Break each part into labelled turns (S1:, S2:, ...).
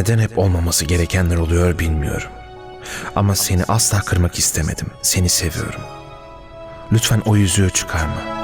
S1: Neden hep olmaması gerekenler oluyor bilmiyorum. Ama seni asla kırmak istemedim. Seni seviyorum. Lütfen o yüzüğü çıkarma.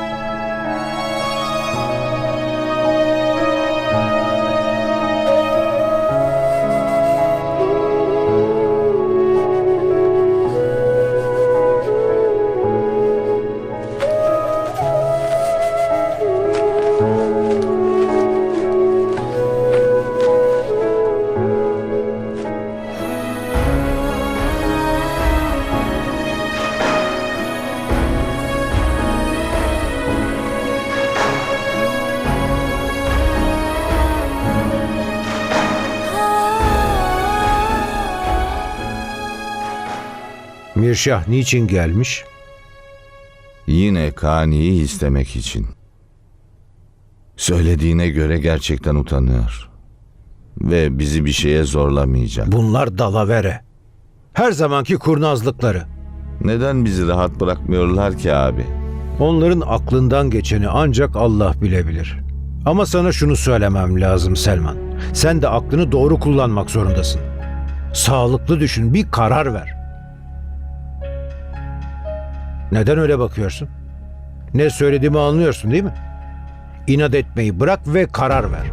S2: Mirşah niçin gelmiş?
S3: Yine Kani'yi istemek için. Söylediğine göre gerçekten utanıyor. Ve bizi bir şeye zorlamayacak.
S2: Bunlar dalavere. Her zamanki kurnazlıkları.
S3: Neden bizi rahat bırakmıyorlar ki abi?
S2: Onların aklından geçeni ancak Allah bilebilir. Ama sana şunu söylemem lazım Selman. Sen de aklını doğru kullanmak zorundasın. Sağlıklı düşün, bir karar ver. Neden öyle bakıyorsun? Ne söylediğimi anlıyorsun değil mi? İnat etmeyi bırak ve karar ver.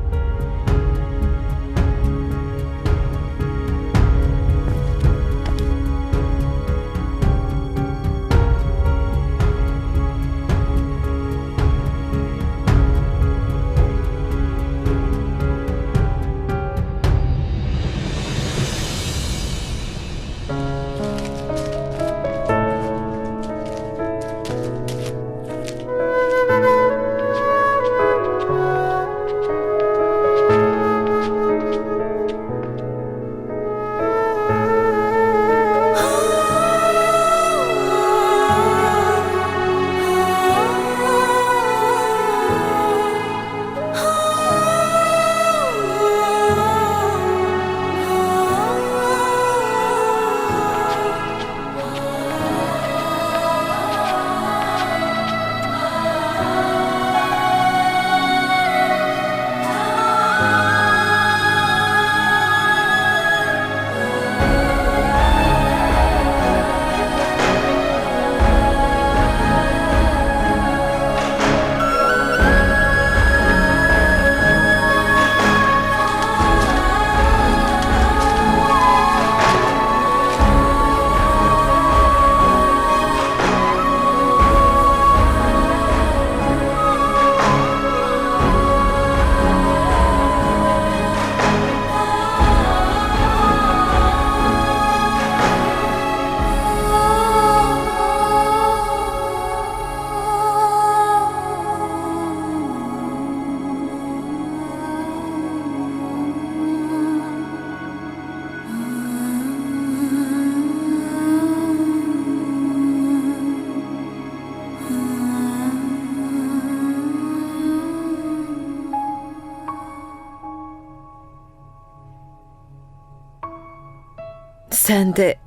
S4: Sen de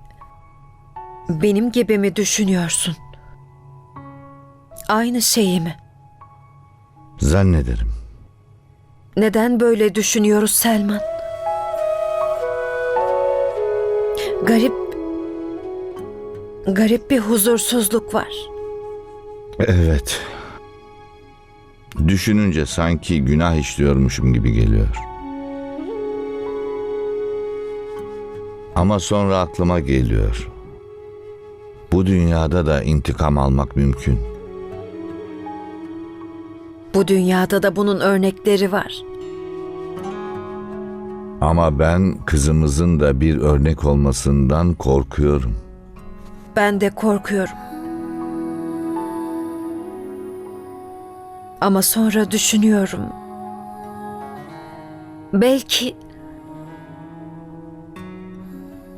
S4: benim gibi mi düşünüyorsun? Aynı şeyi mi?
S3: Zannederim.
S4: Neden böyle düşünüyoruz Selman? Garip garip bir huzursuzluk var.
S3: Evet. Düşününce sanki günah işliyormuşum gibi geliyor. Ama sonra aklıma geliyor. Bu dünyada da intikam almak mümkün.
S4: Bu dünyada da bunun örnekleri var.
S3: Ama ben kızımızın da bir örnek olmasından korkuyorum.
S4: Ben de korkuyorum. Ama sonra düşünüyorum. Belki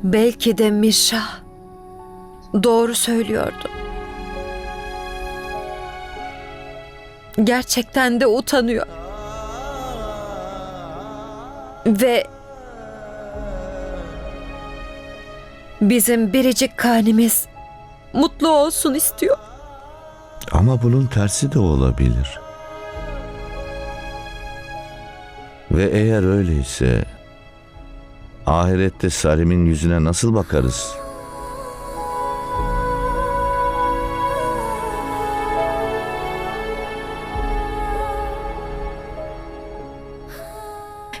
S4: belki de Mişah doğru söylüyordu. Gerçekten de utanıyor. Ve bizim biricik kanimiz mutlu olsun istiyor.
S3: Ama bunun tersi de olabilir. Ve eğer öyleyse Ahirette Salim'in yüzüne nasıl bakarız?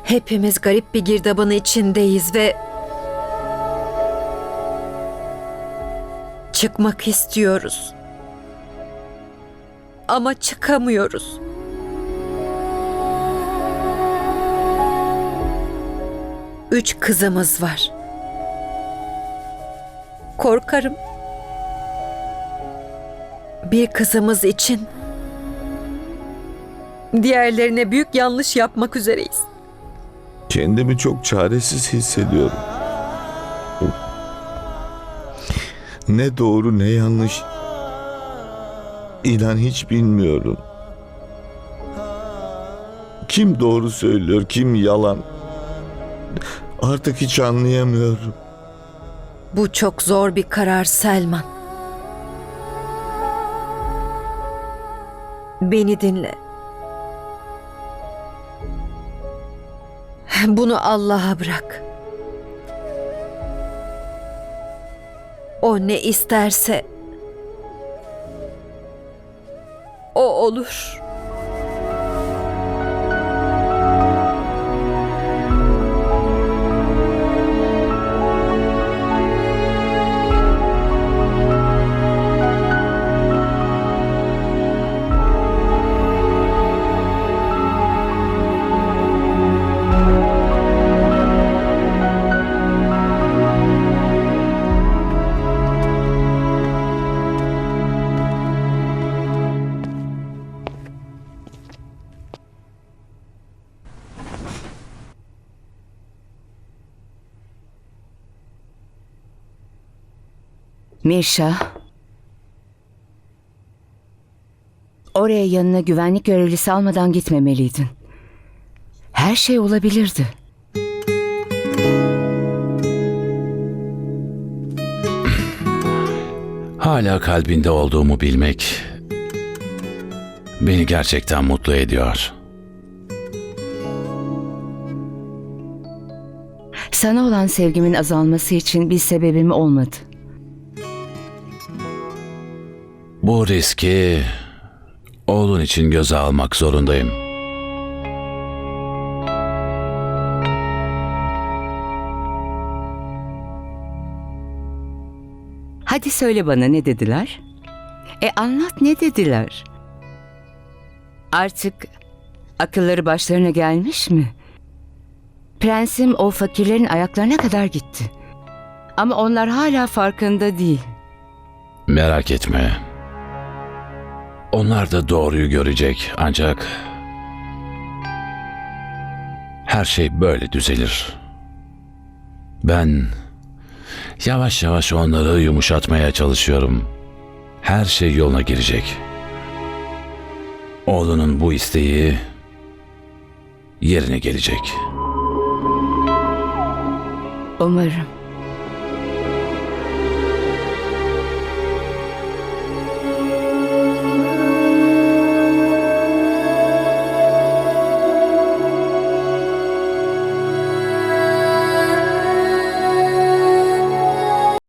S4: Hepimiz garip bir girdabın içindeyiz ve çıkmak istiyoruz. Ama çıkamıyoruz. Üç kızımız var. Korkarım. Bir kızımız için diğerlerine büyük yanlış yapmak üzereyiz.
S3: Kendimi çok çaresiz hissediyorum. Ne doğru ne yanlış. İnan hiç bilmiyorum. Kim doğru söylüyor, kim yalan. Artık hiç anlayamıyorum.
S4: Bu çok zor bir karar Selman. Beni dinle. Bunu Allah'a bırak. O ne isterse o olur.
S5: Mirşa. Oraya yanına güvenlik görevlisi almadan gitmemeliydin. Her şey olabilirdi.
S6: Hala kalbinde olduğumu bilmek beni gerçekten mutlu ediyor.
S5: Sana olan sevgimin azalması için bir sebebim olmadı.
S6: Bu riski oğlun için göze almak zorundayım.
S5: Hadi söyle bana ne dediler? E anlat ne dediler? Artık akılları başlarına gelmiş mi? Prensim o fakirlerin ayaklarına kadar gitti. Ama onlar hala farkında değil.
S6: Merak etme. Onlar da doğruyu görecek ancak her şey böyle düzelir. Ben yavaş yavaş onları yumuşatmaya çalışıyorum. Her şey yoluna girecek. Oğlunun bu isteği yerine gelecek.
S5: Umarım.